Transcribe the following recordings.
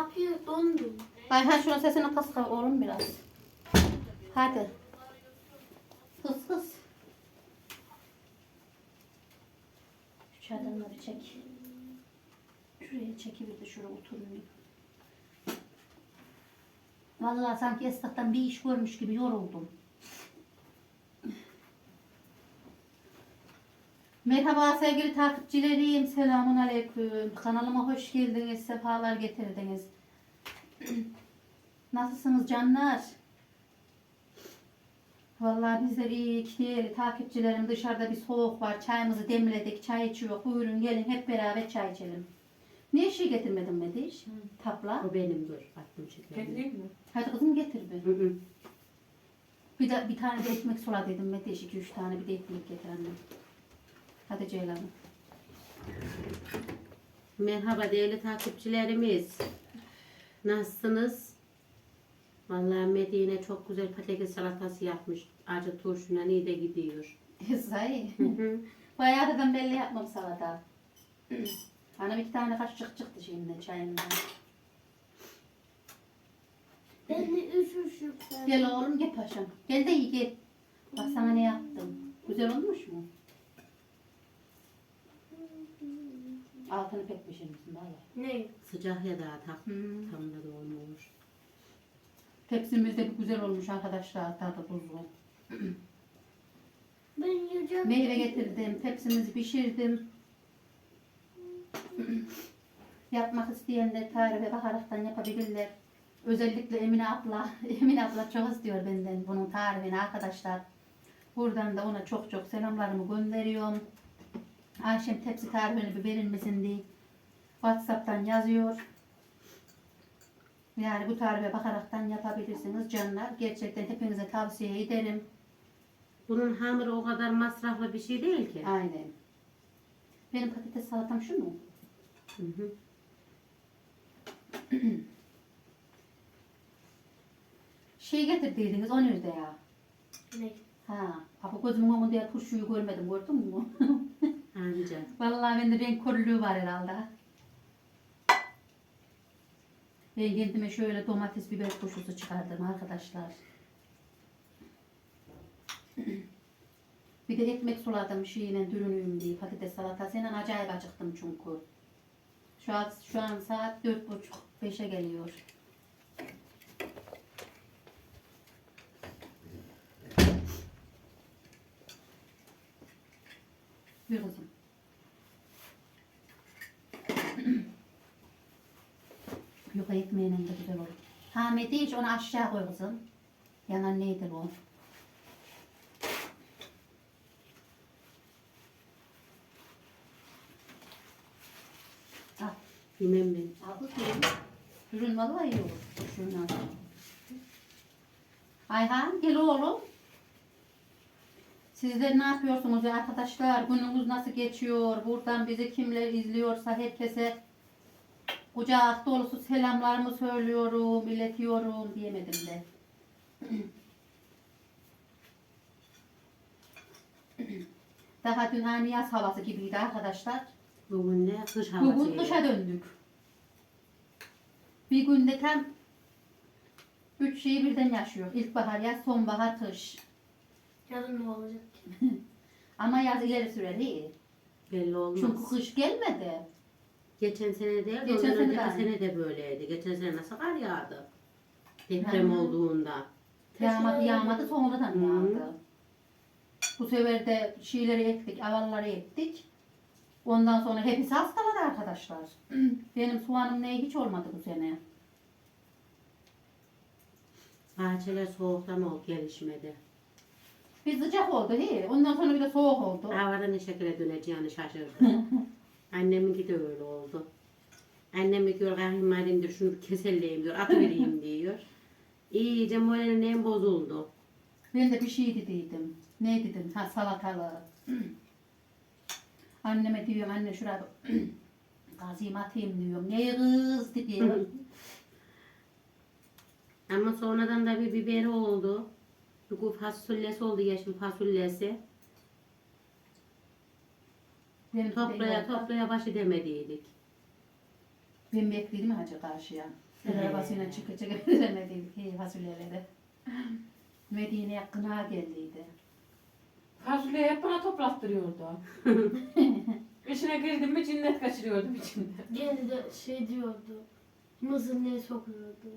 yapıyor? Dondum. Ayhan şunun sesini kıs oğlum biraz. Hadi. Kıs kıs. Şu çadırları çek. Şuraya çekiver de şuraya oturayım. Vallahi sanki esnaftan bir iş görmüş gibi yoruldum. Merhaba sevgili takipçilerim. Selamun aleyküm. Kanalıma hoş geldiniz. Sefalar getirdiniz. Nasılsınız canlar? Vallahi bizler iyi değerli takipçilerim dışarıda bir soğuk var. Çayımızı demledik. Çay içiyor. Buyurun gelin hep beraber çay içelim. Niye şey getirmedin Mediş? Tapla. O benim dur. Attım şekerini. Kendin mi? Hadi kızım getir bir. Hı hı. Bir, de, bir tane de ekmek sola dedim Mediş. iki üç tane bir de ekmek getir annem. Hadi Ceylan'ım. Merhaba değerli takipçilerimiz. Nasılsınız? Vallahi Medine çok güzel patates salatası yapmış. Acı turşuna iyi de gidiyor. Sahi. Hı hı. Bayağı dedim belli yapmam salata. Hanım iki tane kaşık çıktı şimdi çayından. Ben de üşüşüm. Gel oğlum gel paşam. Gel de iyi gel. Bak sana ne yaptım. Güzel olmuş mu? Altını pek pişirmişsin valla. Ne? Sıcak ya daha tak. Hmm. Tam da olmuş. Tepsimiz de bir güzel olmuş arkadaşlar. Tadı tuzlu. Ben yiyeceğim. Meyve getirdim. Tepsimizi pişirdim. Yapmak isteyenler tarife bakaraktan yapabilirler. Özellikle Emine abla. Emine abla çok istiyor benden bunun tarifini arkadaşlar. Buradan da ona çok çok selamlarımı gönderiyorum. Ayşem tepsi tarifini bir verir misin diye Whatsapp'tan yazıyor. Yani bu tarife bakaraktan yapabilirsiniz canlar. Gerçekten hepinize tavsiye ederim. Bunun hamuru o kadar masraflı bir şey değil ki. Aynen. Benim patates salatam şu mu? Hı hı. Şey getirdiydiniz o nerede ya? Ne? Ha, kapı gözümün önünde turşuyu görmedim gördün mü? Anca. Vallahi bende renk körlüğü var herhalde. Ben kendime şöyle domates biber turşusu çıkardım arkadaşlar. Bir de ekmek suladım şeyle dürünüyüm diye patates salatasıyla acayip acıktım çünkü. Şu an, şu an saat dört buçuk beşe geliyor. Bir kızım. Yok ekmeğine de güzel olur. Hamidi hiç onu aşağı koy kızım. Yanan neydir o? Al, Yemem ben. al kız ürün. Vallahi iyi olur. Şunu al. Ayhan gel oğlum. Sizler ne yapıyorsunuz ya arkadaşlar? Gününüz nasıl geçiyor? Buradan bizi kimler izliyorsa herkese kucak dolusu selamlarımı söylüyorum, iletiyorum diyemedim de. Daha dün hani yaz havası gibiydi arkadaşlar. Bugün ne? Kış havası. Bugün kışa döndük. Bir günde tam üç şeyi birden yaşıyor. İlkbahar, yaz, sonbahar, kış. Yarın ne olacak? Ama yaz ileri süreli. Belli olmaz. Çünkü kış gelmedi. Geçen sene değil, Geçen ondan sene önceki de aynı. sene de böyleydi. Geçen sene nasıl kar yağdı? Deprem Hı. olduğunda. Yağmadı, yağmadı sonradan Hı. yağdı. Bu sefer de şeyleri ektik, avalları ektik. Ondan sonra hepsi hastaladı arkadaşlar. Benim soğanım neye hiç olmadı bu sene. Bahçeler soğuktan ol gelişmedi. Bir sıcak oldu he. Ondan sonra bir de soğuk oldu. Havada ne şekilde döneceğini şaşırdı. Anneminki de öyle oldu. Annem diyor kahrimadem diyor şunu keselleyeyim diyor atıvereyim diyor. İyice moralim en bozuldu. Ben de bir şey dediydim. Ne dedim? Ha salatalı. Anneme diyorum anne şuraya gazıyım atayım diyorum. Ne kız diyor. Ama sonradan da bir biberi oldu. Bir fasulyesi oldu yeşil fasulyesi. Benim Toplaya toplaya baş edemediydik. Ben bekliydim hacı karşıya. Sen arabasıyla çıkı çıkı veremediydik iyi fasulyeleri. Medine'ye kına geldiydi. Fasulye hep bana toplattırıyordu. İçine girdim mi cinnet kaçırıyordum içinde. Gene de şey diyordu. Mısır ne sokuyordu.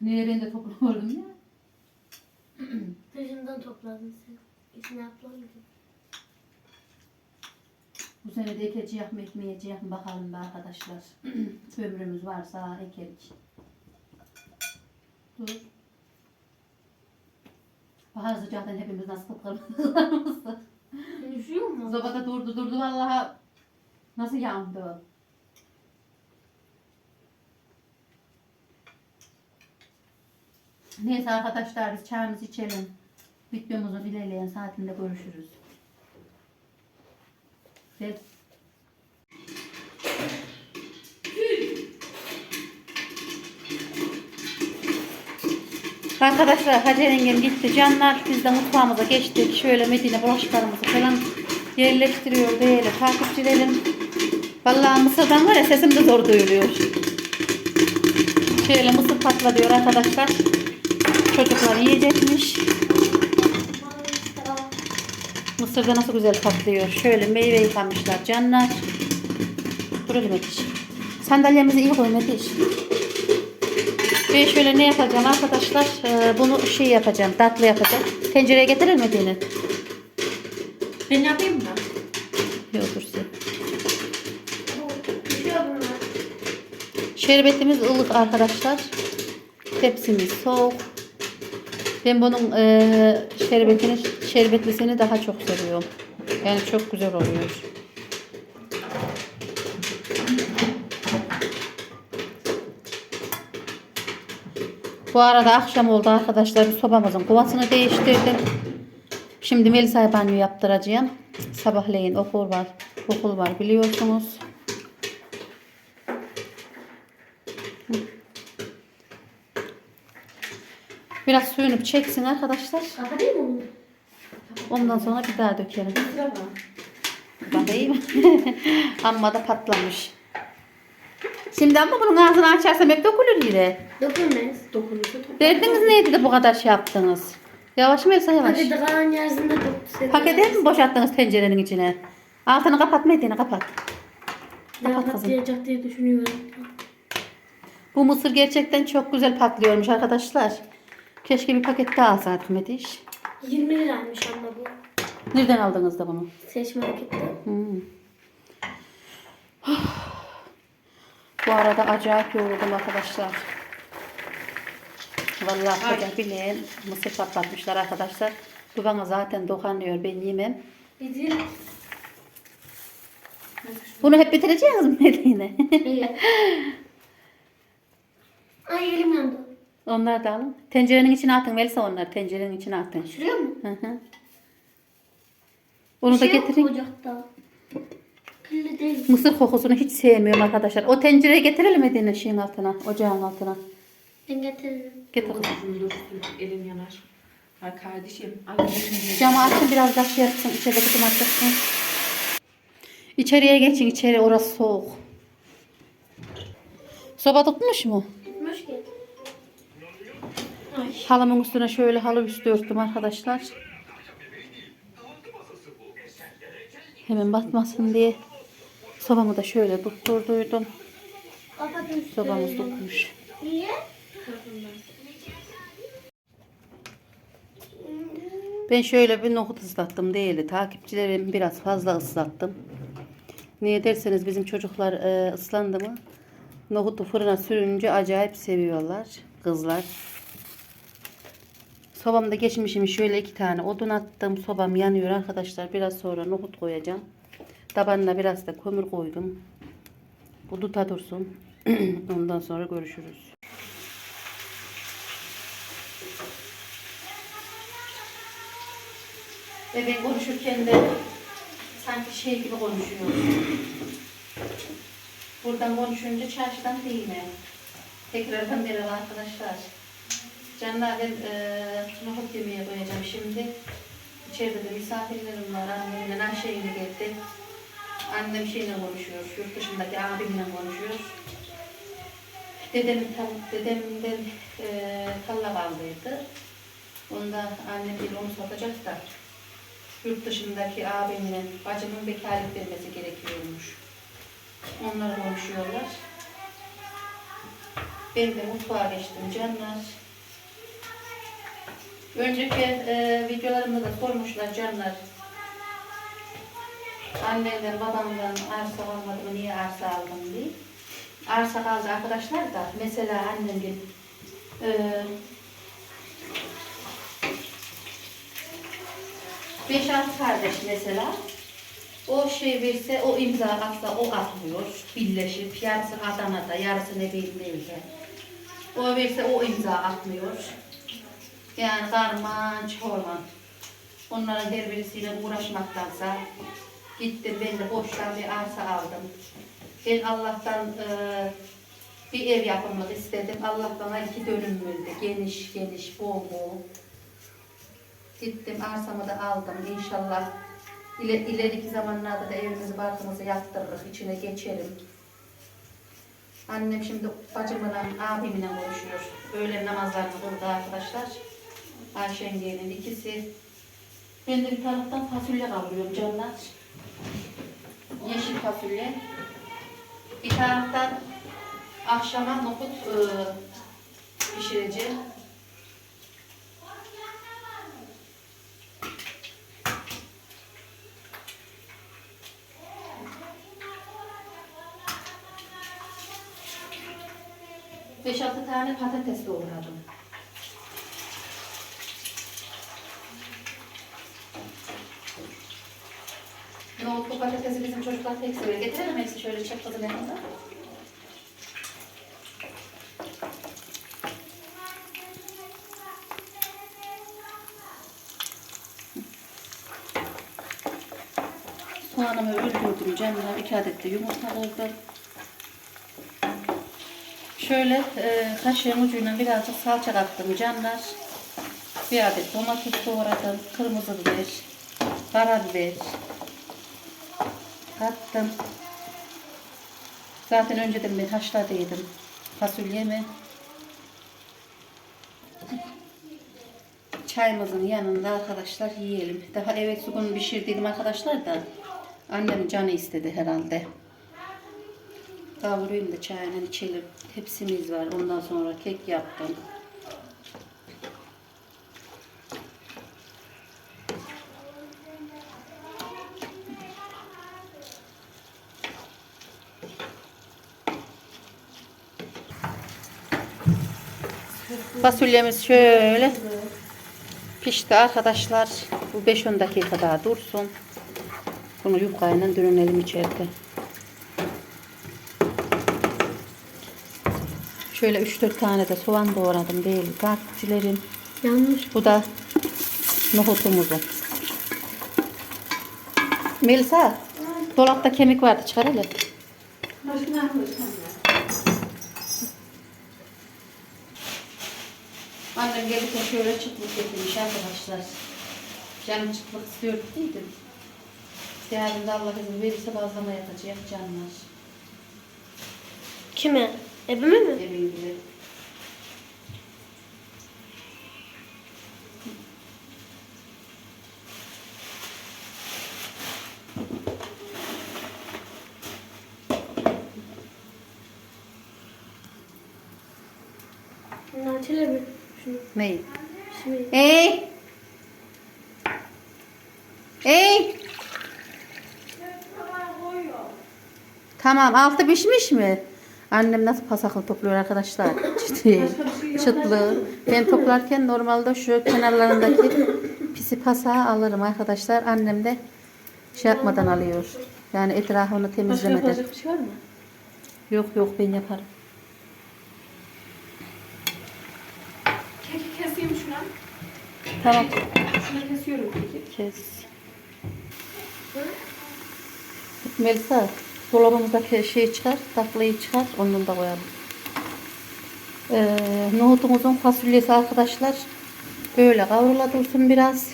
Niye ben de toplamıyordum ya? Dışından topladın sen. İçine yapmadın. Bu sene de ekeceğiz mi ekmeyeceğiz mi bakalım be arkadaşlar. Ömrümüz varsa ekerik. Dur. Bahar sıcaktan hepimiz nasıl kıpkırmızı Sen üşüyor musun? Sobada durdu durdu vallahi nasıl yandı. Neyse arkadaşlar biz çayımızı içelim. Videomuzun ilerleyen saatinde görüşürüz. Ve Arkadaşlar Hacer yengem gitti. Canlar biz de mutfağımıza geçtik. Şöyle Medine bulaşıklarımızı falan yerleştiriyor değerli takipçilerim. Vallahi mısırdan var ya sesim de zor duyuluyor. Şöyle mısır patla diyor arkadaşlar. Çocuklar yiyecekmiş. Mısır da nasıl güzel patlıyor. Şöyle meyve yıkamışlar canlar. Buraya Mediş. Sandalyemizi iyi koy Mediş. Ben şöyle ne yapacağım arkadaşlar? Ee, bunu şey yapacağım. Tatlı yapacağım. Tencereye getirir mi Deniz? Ben yapayım mı? Yok dursun. Bunlar. Şerbetimiz ılık arkadaşlar. Tepsimiz soğuk. Ben bunun e, şerbetini, şerbetlisini daha çok seviyorum. Yani çok güzel oluyor. Bu arada akşam oldu arkadaşlar. Sobamızın kovasını değiştirdim. Şimdi Melisa'ya banyo yaptıracağım. Sabahleyin okul var. Okul var biliyorsunuz. Biraz suyunu çeksin arkadaşlar. Kapatayım mı? Ondan sonra bir daha dökelim. Bakayım. Amma da patlamış. Şimdi ama bunun ağzını açarsam hep dökülür yine. Dökülmez. Dokunursa. Derdiniz neydi de bu kadar şey yaptınız? Yavaş mı yoksa yavaş? Hadi de kalan yersinde döktü. Paket mi boşalttınız tencerenin içine? Altını kapat Metin'i kapat. Kapat kızım. patlayacak diye düşünüyorum. Bu mısır gerçekten çok güzel patlıyormuş arkadaşlar. Keşke bir paket daha alsaydık Mediş. 20 liraymış ama bu. Nereden aldınız da bunu? Seçme harekette. Hmm. Bu arada acayip yoruldum arkadaşlar. Vallahi koca bileğim mısır patlatmışlar arkadaşlar. Bu bana zaten dokanıyor ben yemem. Bitir. Bunu hep bitireceğiz mi Medine? İyi. Ay elim yandı. Onlar da alın. Tencerenin içine atın Melisa onlar. Tencerenin içine atın. Şuraya mı? Hı hı. Onu da şey yok getirin. Ocakta. Kirli değil. Mısır kokusunu hiç sevmiyorum arkadaşlar. O tencereye getirelim Medine şeyin altına. Ocağın altına. Ben getiririm. Getir. kızım. Dur, dur, elim yanar. Ay kardeşim. Camı açın biraz taş yatsın. İçerideki cam açacaksın. İçeriye geçin. içeri orası soğuk. Soba tutmuş mu? Gitmiş ki. Halımın üstüne şöyle halı üstü örttüm arkadaşlar. Hemen batmasın diye. Sobamı da şöyle tutturduydum. Kapatın Sobamız tutmuş. Niye? Ben şöyle bir nohut ıslattım değerli takipçilerim biraz fazla ıslattım. Niye derseniz bizim çocuklar e, ıslandı mı nohutu fırına sürünce acayip seviyorlar kızlar. Sobamda geçmişim şöyle iki tane odun attım. Sobam yanıyor arkadaşlar. Biraz sonra nohut koyacağım. Tabanına biraz da kömür koydum. Bu duta dursun. Ondan sonra görüşürüz. Ve ben konuşurken de sanki şey gibi konuşuyorum. Buradan konuşunca çarşıdan değil mi? Tekrardan merhaba arkadaşlar. Canlar ben eee nohut yemeğe koyacağım şimdi. İçeride de misafirlerim var. Annemle Ayşe yeni geldi. Annem şeyle konuşuyor. Yurt dışındaki abimle konuşuyor. Dedemin dedemden e, talla kaldıydı. Onda annem bir onu satacak da yurt dışındaki abimle bacımın vekalet vermesi gerekiyormuş. Onlar konuşuyorlar. Ben de mutfağa geçtim canlar. Önceki e, videolarımda da sormuşlar canlar. Annemden babamdan arsa almadı mı niye arsa aldım diye. Arsa kaldı arkadaşlar da mesela annem bir e, 5-6 kardeş mesela o şey verse, o imza atsa o atmıyor. Birleşip yarısı Adana'da, yarısı ne bileyim evde. O verse o imza atmıyor. Yani karman çorman. Onların her birisiyle uğraşmaktansa gittim ben de boştan bir arsa aldım. Ben Allah'tan eee, bir ev yapımlık istedim. Allah bana iki dönüm verdi. Geniş geniş, bol bol. Gittim arsamı da aldım. İnşallah iler, ileriki zamanlarda da evimizi barkımızı yaptırırız. içine geçelim. Annem şimdi bacımla, abimle konuşuyor. Öğlen namazlarını kıldı arkadaşlar. Ayşenge'nin ikisi. Ben de bir taraftan fasulye kavuruyorum canlar. Yeşil fasulye. Bir taraftan akşama nohut e, pişireceğim. Beş altı tane patates doğradım. Nohutlu patatesi bizim çocuklar pek seviyor. Getirelim hepsi şöyle kızım yanında. Soğanımı öldürdüm canlar. iki adet de yumurta kırdım. Şöyle e, kaşığın ucuyla birazcık salça kattım canlar. Bir adet domates doğradım. Kırmızı biber, karabiber kattım. Zaten önceden ben haşladıydım fasulyemi. Çayımızın yanında arkadaşlar yiyelim. Daha evet sugunu pişirdiydim arkadaşlar da annemin canı istedi herhalde. Kavurayım da çayla içelim. Tepsimiz var. Ondan sonra kek yaptım. Fasulyemiz şöyle pişti arkadaşlar. Bu 5-10 dakika daha dursun. Bunu yufkayla dönelim içeride. Şöyle 3-4 tane de soğan doğradım değil takipçilerim. Yanlış. Bu da nohutumuzun. Melisa, dolapta kemik vardı çıkar hele. Başına Annem gelirken şöyle çıtlık getirmiş arkadaşlar. Canım çıtlık istiyordu değildim. Yarın da Allah izin verirse bazlama yapacak canlar. Kime? Ebime mi? Evin gibi. Natile mi? Şunu. Neyi? Şimdi. Ey! Ey! Tamam altı pişmiş mi? Annem nasıl pasaklı topluyor arkadaşlar. Ciddi. Çıtlı. Ben toplarken normalde şu kenarlarındaki pisi pasağı alırım arkadaşlar. Annem de şey yapmadan alıyor. Yani etrafını Başka temizlemeden. yapacak bir şey var mı? Yok yok ben yaparım. Tamam. Şunu kesiyorum keki. Kes. Melisa, dolabımızdaki şeyi çıkar, taklıyı çıkar, ondan da koyalım. Ee, nohutumuzun fasulyesi arkadaşlar böyle kavrula dursun biraz.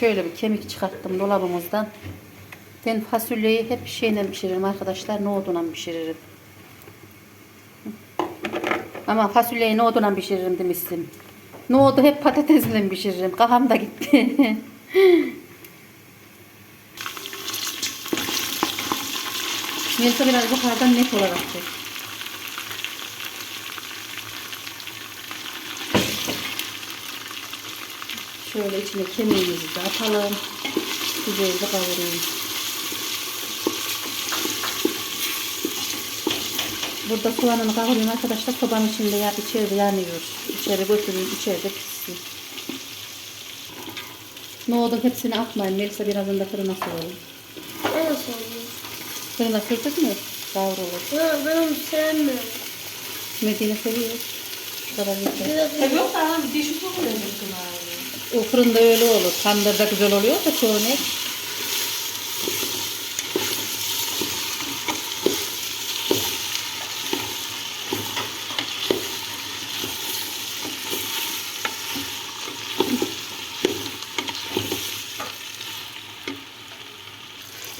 Şöyle bir kemik çıkarttım dolabımızdan. Ben fasulyeyi hep şeyle pişiririm arkadaşlar. Nohuduna pişiririm. Ama fasulyeyi nohuduna pişiririm demiştim. Nohudu hep patatesle pişiririm. Kafam da gitti. Melisa biraz yukarıdan net olarak çek. Şöyle içine kemiğimizi de atalım. Güzelce kavurayım. Burada soğanını kavuruyorum arkadaşlar. Sobanın içinde ya içeride yanıyor. İçeri götüreyim, içeride pişsin. Nohudun hepsini atmayın. Melisa birazdan da fırına soğuyalım. Ben nasıl oluyor? Fırına sürdük mü? Kavrulur. Ben, ben onu sevmiyorum. Medine seviyor. Şu kadar yeter. Biraz Seviyorum da anam bir abi. O fırında öyle olur. Tandırda güzel oluyor da çoğu ne?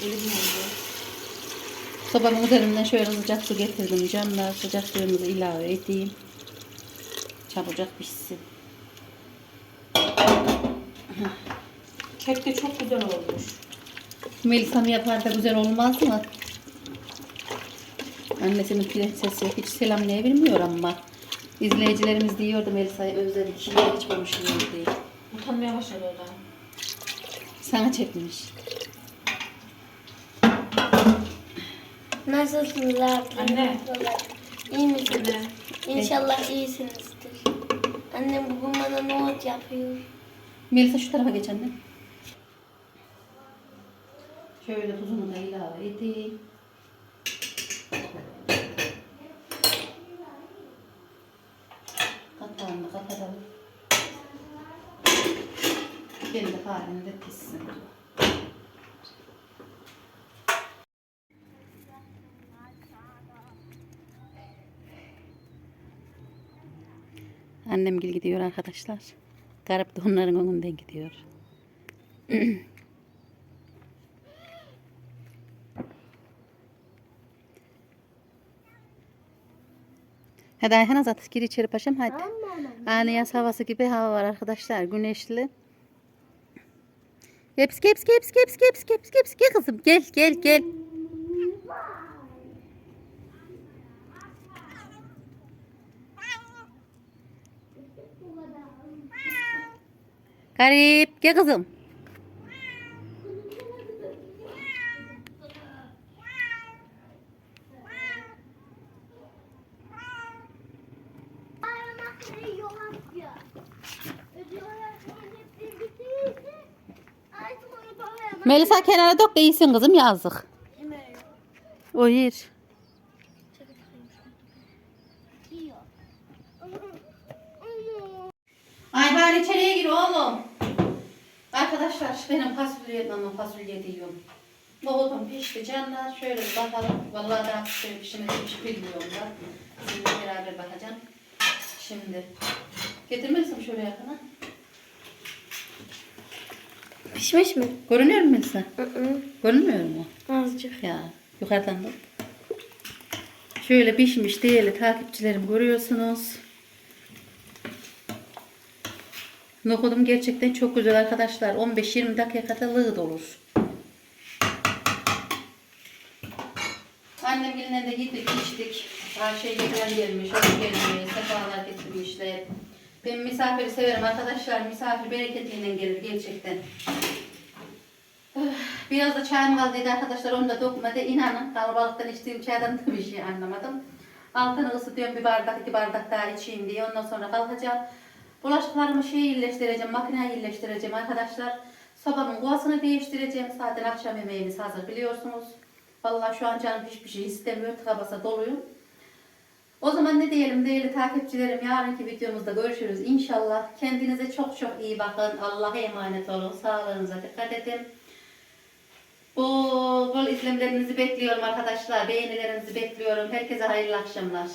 Elim oldu. Sobanın üzerinden şöyle sıcak su getirdim canlar. Sıcak suyumuzu ilave edeyim. Çabucak pişsin. Kek de çok güzel olmuş. Melisa'm yapar da güzel olmaz mı? Annesinin prensesi hiç selamlayabilmiyor ama. İzleyicilerimiz diyordu Melisa'yı özledik. Hiç konuşmuyor diye. Utanmaya başladı o da. Sana çekmiş. Nasılsınız abi? Anne. İyi misiniz? Anne. İnşallah iyisinizdir. Annem bugün bana nohut yapıyor. Melisa şu tarafa geç anne. Şöyle tuzunu da ilave edeyim. Kapağını kapatalım. Kendi halinde pişsin. Annem gil gidiyor arkadaşlar. Garip de onların önünden gidiyor. Hadi Ayhan Azat gir içeri paşam hadi. Ani yaz havası gibi hava var arkadaşlar. Güneşli. Geps geps geps geps geps geps geps gel kızım gel gel gel. Garip gel kızım. Melisa kenara dök de iyisin kızım yazık. O yer. Ay bari içeriye gir oğlum. Arkadaşlar benim fasulye ama fasulye diyorum. Nohudum pişti canlar. Şöyle bir bakalım. Vallahi daha pişti pişmemiş bilmiyorum da. Sizinle beraber bakacağım. Şimdi. Getirmelisin şöyle yakına. Pişmiş mi? Görünüyor mu Melisa? Görünmüyor mu? Azıcık. Ya yukarıdan da. Şöyle pişmiş değerli takipçilerim görüyorsunuz. Nohudum gerçekten çok güzel arkadaşlar. 15-20 dakikada lığ olur. Annem geline de gittik içtik. Ayşe gelen gelmiş, hoş gelmiş, sefalar getirmişler. Ben misafiri severim arkadaşlar. Misafir bereketiyle gelir gerçekten. Biraz da çayım kaldıydı arkadaşlar onu da dokmadı. İnanın kalabalıktan içtiğim çaydan da bir şey anlamadım. Altını ısıtıyorum bir bardak iki bardak daha içeyim diye. Ondan sonra kalkacağım. Bulaşıklarımı şey iyileştireceğim, makineye iyileştireceğim arkadaşlar. Sobamın kovasını değiştireceğim. Zaten akşam yemeğimiz hazır biliyorsunuz. Vallahi şu an canım hiçbir şey istemiyor. Tıka basa doluyum. O zaman ne diyelim değerli takipçilerim yarınki videomuzda görüşürüz inşallah. Kendinize çok çok iyi bakın. Allah'a emanet olun. Sağlığınıza dikkat edin. Bol bol izlemlerinizi bekliyorum arkadaşlar. Beğenilerinizi bekliyorum. Herkese hayırlı akşamlar.